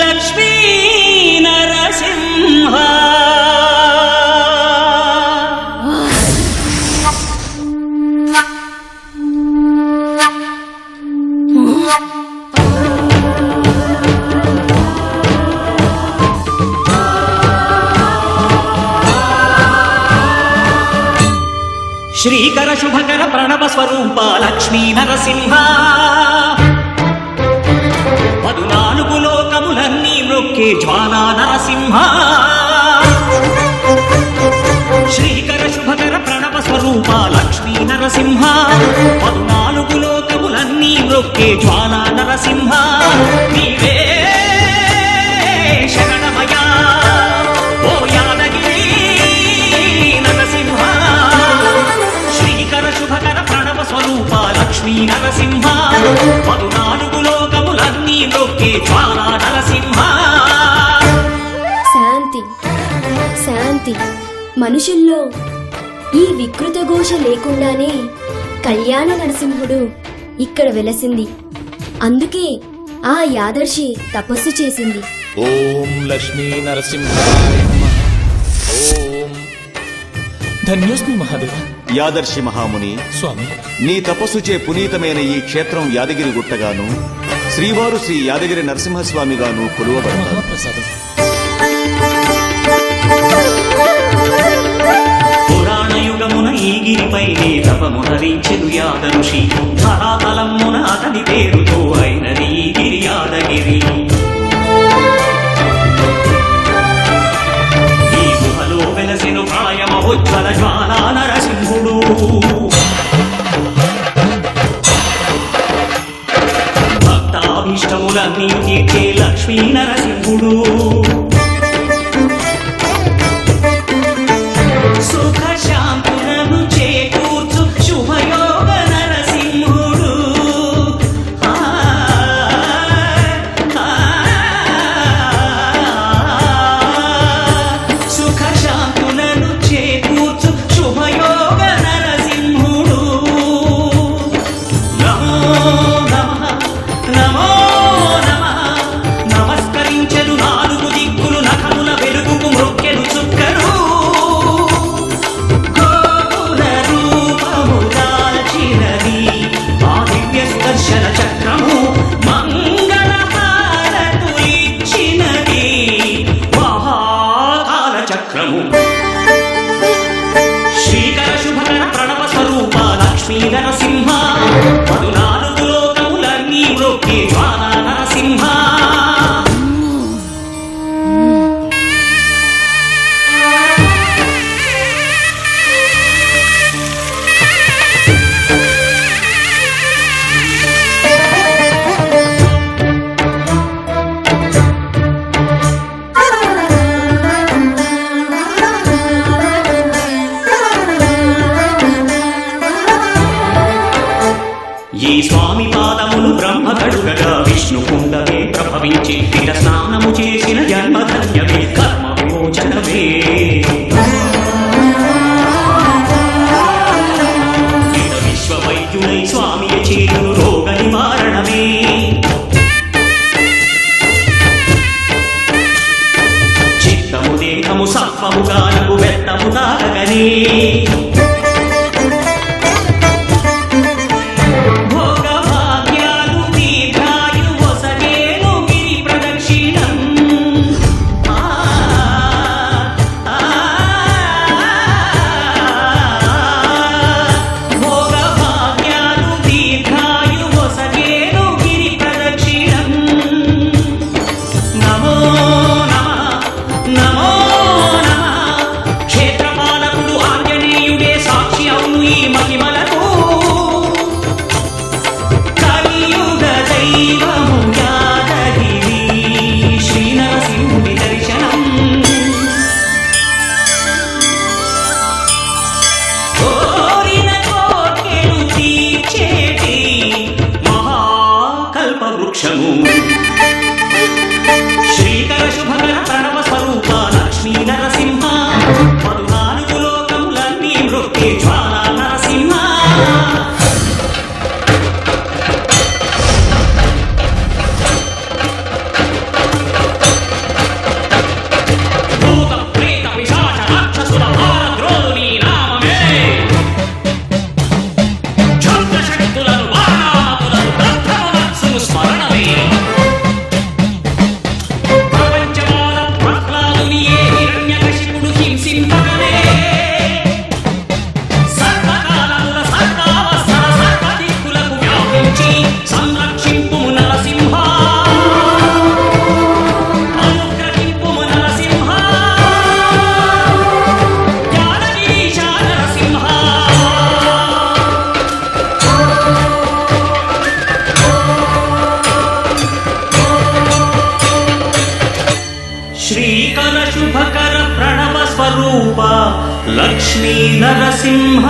లక్ష్మీ నరసింహ శ్రీకర శుభకర ప్రణవ స్వరూప లక్ష్మీ నరసింహ లోకములన్నీ మ్రొక్కే జ్వాలా నరసింహ శ్రీకర శుభకర ప్రణవ స్వరూప లక్ష్మీ నరసింహ. పద్నాలుగు లోకములన్నీ మ్రొక్కే జ్వాలా నరసింహ నీవే శరణమయా. ఓ యాదగిరి నరసింహ. శ్రీకర శుభకర ప్రణవ స్వరూప లక్ష్మీ నరసింహ. పదునాలుగు లోకములన్నీ నొక్కే జ్వాలా నరసింహ మనుషుల్లో ఈ వికృత ఘోష లేకుండానే కళ్యాణ నరసింహుడు ఇక్కడ వెలసింది. అందుకే ఆ యాదర్శి తపస్సు చేసింది. ఓం లక్ష్మీ నరసింహాయ నమః. ఓం. ధన్యోస్మి మహాదేవ. యాదర్శి మహాముని స్వామి. నీ తపస్సుచే పునీతమైన ఈ క్షేత్రం యాదగిరి గుట్టగాను శ్రీవారు శ్రీ యాదగిరి నరసింహస్వామిగాను కొలువబడతారు యుగమున నీ తపము హరించెను యాదనుషి. ధరాతలమ్మున అతని పేరుతో అయినది ఈ గిరి యాదగిరి ఈ గుహలో వెలసెను ప్రాయమహోజ్వల జ్వాలా నరసింహుడు. భక్తాభీష్టములన్నీ తీర్చే లక్ష్మీ నర శ్రీకర శుభకర ప్రణవ స్వరూప లక్ష్మీ నరసింహ పదునాలుగు లోకములన్నీ మ్రొక్కే జ్వాల ఈ స్వామి పాదములు బ్రహ్మ కడుగగా విష్ణు కుండమే ప్రభవించి ఇట స్నానము చేసిన జన్మధన్యమే కర్మ విమోచనమే ఇట స్వామి చేతులు రోగ నివారణమే. చిత్తము దేహము సత్వము గానము వెత్తము తాగగనే. thank you. లక్ష్మీ నరసింహ